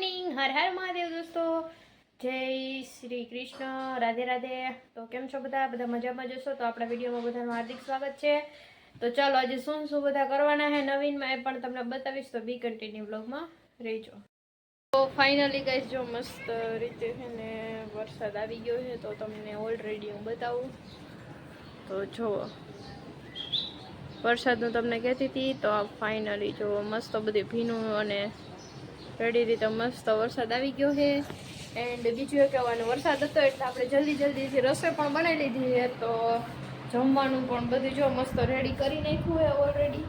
Morning Har Har Mahadev દોસ્તો. જય શ્રી કૃષ્ણ. રાધે રાધે. તો કેમ છો બધા? બધા મજામાં જશો તો આપણા વિડીયોમાં બધાનું હાર્દિક સ્વાગત છે. તો ચાલો આજે શું શું બધા કરવાના છે નવીનમાં એ પણ તમને બતાવીશ. તો બી કન્ટિન્યુ બ્લોગમાં રહેજો. તો ફાઇનલી કહીશ જો મસ્ત રીતે છે ને વરસાદ આવી ગયો છે, તો તમને ઓલરેડી હું બતાવું. તો જુઓ વરસાદનું તમને કહેતી હતી, તો ફાઇનલી જો મસ્ત બધી ભીનું અને રેડી રીતે મસ્ત વરસાદ આવી ગયો છે. એન્ડ બીજું એ કહેવાનું વરસાદ હતો એટલે આપણે જલ્દી જલ્દીથી રસોઈ પણ બનાવી લીધી છે. તો જમવાનું પણ બધું જો મસ્ત રેડી કરી નાખ્યું છે ઓલરેડી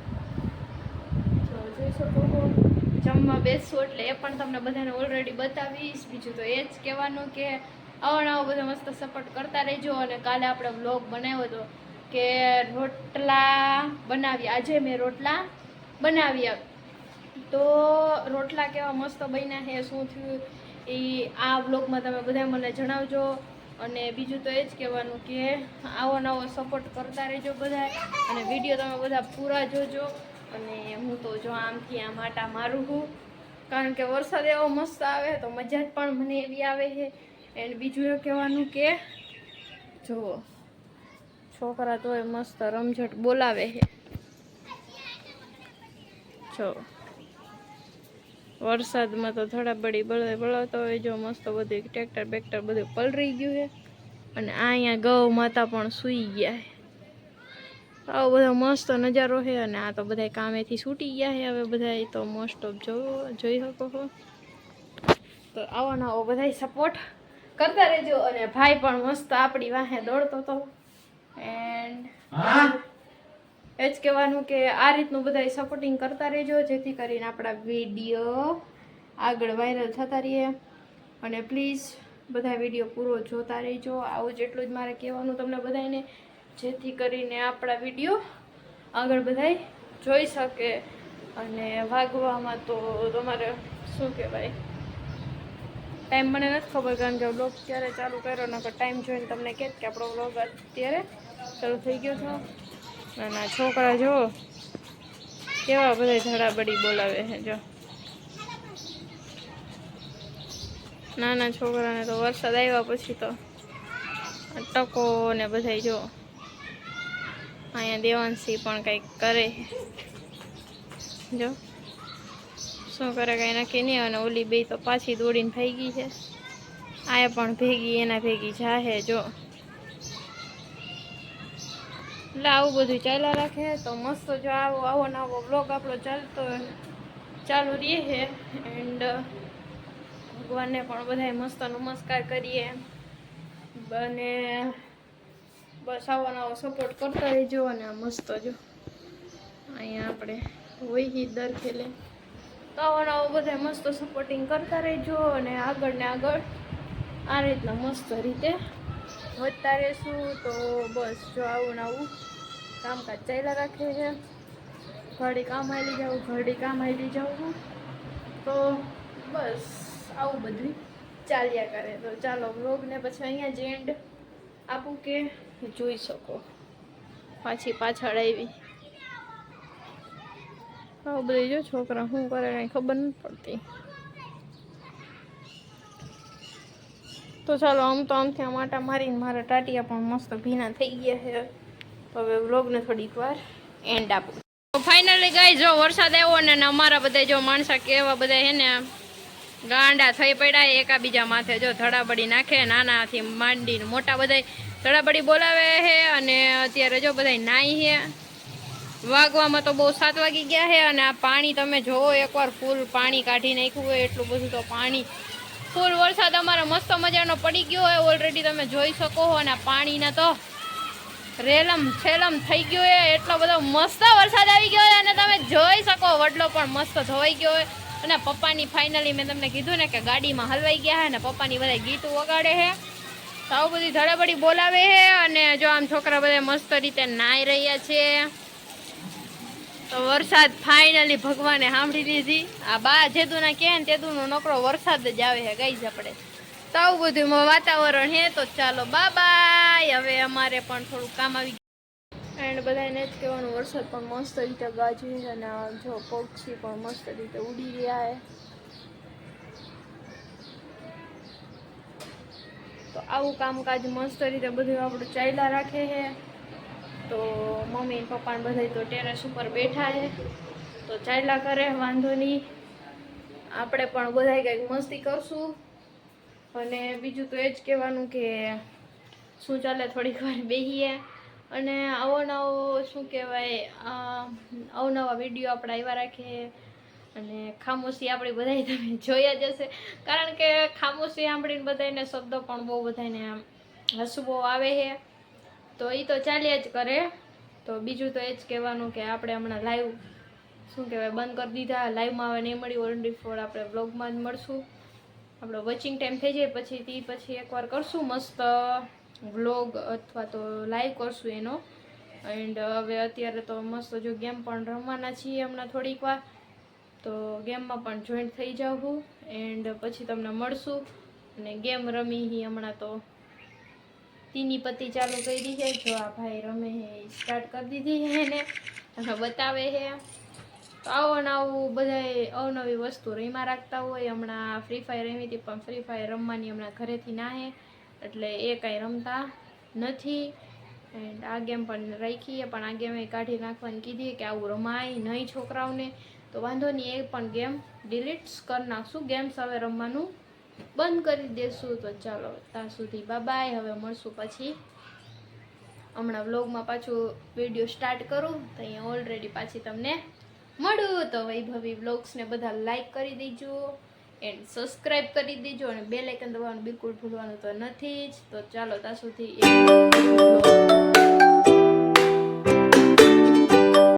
તો જોઈ શકો જમવા બેસવું એટલે એ પણ તમને બધાને ઓલરેડી બતાવીશ. બીજું તો એ જ કહેવાનું કે આવો આવો બધો મસ્ત સપોર્ટ કરતા રહેજો. અને કાલે આપણે વ્લોગ બનાવ્યો હતો કે રોટલા બનાવી આજે મેં રોટલા બનાવ્યા. તો રોટલા કેવા મસ્ત બન્યા છે શું થયું એ આ વ્લોગમાં તમે બધા મને જણાવજો. અને બીજું તો એ જ કહેવાનું કે આવો નવો સપોર્ટ કરતા રહેજો બધા. અને વીડિયો તમે બધા પૂરા જોજો. અને હું તો જો આમથી આમ આટા મારું છું. કારણ કે વરસાદ એવો મસ્ત આવે તો મજા જ પણ મને એવી આવે છે. એન્ડ બીજું એ કહેવાનું કે જુઓ છોકરા તો એ મસ્ત રમઝટ બોલાવે છે. જો. વરસાદમાં તો થોડા બળી બળે બળાવતા હોય, જો મસ્ત બધું ટ્રેક્ટર બેક્ટર બધું પલરી ગયું છે. અને અહીંયા ગૌ માતા પણ સૂઈ ગયા છે. આવો બધો મસ્ત નજારો છે અને આ તો બધા કામેથી છૂટી ગયા છે. હવે બધા તો મોસ્ટ ઓફ જોવો જોઈ શકો છો. તો આવો ને આવો બધા સપોર્ટ કરતા રહેજો અને ભાઈ પણ મસ્ત આપણી વાહે દોડતો હતો એન્ડ એ જ કહેવાનું કે આ રીતનું બધા સપોર્ટિંગ કરતા રહેજો, જેથી કરીને આપણા વીડિયો આગળ વાયરલ થતા રહીએ. અને પ્લીઝ બધા વીડિયો પૂરો જોતા રહેજો. આવું જેટલું જ મારે કહેવાનું તમને બધાને જેથી કરીને આપણા વીડિયો આગળ બધાય જોઈ શકે અને વાગવામાં તો તમારે શું કહેવાય? ટાઈમ મને નથી ખબર કારણ કે બ્લોગ ક્યારે ચાલુ કર્યો, નકર ટાઈમ જોઈને તમને કહે કે આપણો બ્લોગ અત્યારે ચાલુ થઈ ગયો છો. નાના છોકરા જો કેવા બધા ધડાબડી બોલાવે છે, જો. નાના છોકરાને તો વરસાદ આવ્યા પછી તો ટકો ને બધા જો અહીંયા દેવાંશી પણ કંઈક કરે જો. શું કરે કંઈ નક્કી નહીં, અને ઓલી બે તો પાછી દોડીને ભાઈ ગઈ છે. આ પણ ભેગી, એના ભેગી જાહે, જો. એટલે આવું બધું ચાલ્યા રાખે. તો મસ્ત જો આવો આવો નવો બ્લોગ આપણો ચાલતો ચાલુ રહે છે. એન્ડ ભગવાનને પણ બધાય મસ્ત નમસ્કાર કરીએ. અને બસ આવો નવો સપોર્ટ કરતા રહેજો અને મસ્ત જો અહીંયા આપણે હોય દર ખેલે. તો આવો નવો બધા મસ્ત સપોર્ટિંગ કરતા રહેજો અને આગળ ને આગળ આ રીતના મસ્ત રીતે વધતા રહેશું તો બસ જો આવું ને આવું. કામકાજ ચાલ્યા રાખે છે. ઘડી કામ હાલી જાઉં ઘડી કામ હાલી જાઉં તો બસ આવું બધું ચાલ્યા કરે. તો ચાલો વ્લોગને પછી અહીંયા જ એન્ડ આપું કે જોઈ શકો. પાછી પાછળ આવી. આવું બધું જો છોકરા શું કરે કાંઈ ખબર નથી પડતી. તો ચાલો, આમ તો આમથી આમ આટા મારીને મારા ટાટિયા પણ મસ્ત ભીના થઈ ગયા છે. તો હવે વ્લોગને થોડીક વાર એન્ડ આપું. ફાઇનલી ગઈ જો વરસાદ આવ્યો ને અમારા બધા જો માણસા કેવા બધા છે ને ગાંડા થઈ પડ્યા એકાબીજા માથે જો ધડાબડી નાખે, નાનાથી માંડીને મોટા બધા ધડાબડી બોલાવે છે અને અત્યારે જો બધા નાઈ છે. વાગવામાં તો બહુ સાત વાગી ગયા છે અને આ પાણી તમે જોવો, એકવાર ફૂલ પાણી કાઢી નાખ્યું હોય એટલું બધું તો પાણી ફૂલ વરસાદ અમારો મસ્ત મજાનો પડી ગયો હોય ઓલરેડી તમે જોઈ શકો હો, અને પાણીના તો રેલમ છેલમ થઈ ગયો હોય, એટલો બધો મસ્ત વરસાદ આવી ગયો હોય, અને તમે જોઈ શકો, વડલો પણ મસ્ત ધોવાઈ ગયો હોય. અને પપ્પાની ફાઇનલી મેં તમને કીધું ને કે ગાડીમાં હલવાઈ ગયા છે અને પપ્પાની બધા ગીત વગાડે છે તો આવું બધી ધડાબડી બોલાવે છે અને જો આમ છોકરા બધા મસ્ત રીતે નાઈ રહ્યા છે. તો વરસાદ ફાઇનલી ભગવાને સાંભળી લીધી. આ બા જેદુના કહે ને તેદુનો નકરો વરસાદ જ આવે છે ગઈ જ આપણે. તો આવું બધું વાતાવરણ હે, તો ચાલો બા બાય હવે અમારે પણ થોડું કામ આવી એન્ડ બધાને જ કહેવાનું, વરસાદ પણ મસ્ત રીતે ગાજવી અને જો પક્ષી પણ મસ્ત રીતે ઉડી રહ્યા છે તો આવું કામકાજ મસ્ત રીતે બધું આપણું ચાલ્યા રાખે છે તો મમ્મી પપ્પા ને બધા તો ટેરેસ ઉપર બેઠા છે. તો ચાલ્યા કરે, વાંધો નહીં. આપણે પણ બધા કંઈક મસ્તી કરશું. અને બીજું તો એ જ કહેવાનું કે શું ચાલે થોડીક વાર બેહીએ. અને આવો નવો શું કહેવાય અવનવા વીડિયો આપણે આવ્યા રાખીએ. અને ખામોશી આપણી બધાય તમે જોયા જ હશે. કારણ કે ખામોશી સાંભળીને બધાને શબ્દો પણ બહુ બધાને હસવો આવે છે. તો એ તો ચાલ્યા જ કરે. તો બીજું તો એ જ કહેવાનું કે આપણે હમણાં લાઈવ શું કહેવાય, બંધ કરી દીધા. લાઈવમાં હવે નહીં મળી ઓનલી ફોર આપણે બ્લોગમાં જ મળશું. આપણો વોચિંગ ટાઈમ થઈ જાય પછી તે પછી એકવાર કરશું મસ્ત વ્લોગ અથવા તો લાઈવ કરશું એનો. એન્ડ હવે અત્યારે તો મસ્ત જો ગેમ પણ રમવાના છીએ હમણાં થોડીક વાર, તો ગેમમાં પણ જોઈન્ટ થઈ જાઉં એન્ડ પછી તમને મળશું. અને ગેમ રમી હમણાં તો. તીની પત્તી ચાલુ કરી છે. જો આ ભાઈ રમે હે સ્ટાર્ટ કરી દીધી છે એને. તમે બતાવે છે. તો આવો આવું બધાય અવનવી વસ્તુ રમ્યા રાખતા હોય. હમણાં ફ્રી ફાયર રમી હતી, પણ ફ્રી ફાયર રમવાની હમણાં ઘરેથી ના હે એટલે એ કાંઈ રમતા નથી. એન્ડ આ ગેમ પણ રાખીએ પણ આ ગેમ કાઢી નાખવાની કીધી કે આવું રમાય નહીં છોકરાઓને. તો વાંધો નહીં, એ પણ ગેમ ડિલીટ કરી નાખશું. ગેમ્સ હવે રમવાનું બંધ કરી દેશું તો ચાલો ત્યાં સુધી બાય હવે મળશું પછી. હમણાં વ્લોગમાં પાછું વીડિયો સ્ટાર્ટ કરું તો અહીંયા ઓલરેડી પાછી તમને મળું. તો વૈભવી વ્લોગ્સને બધા લાઈક કરી દેજો એન્ડ સબસ્ક્રાઈબ કરી દેજો અને બે લાઇકન દબાવવાનું બિલકુલ ભૂલવાનું તો નથી જ. તો ચાલો ત્યાં સુધી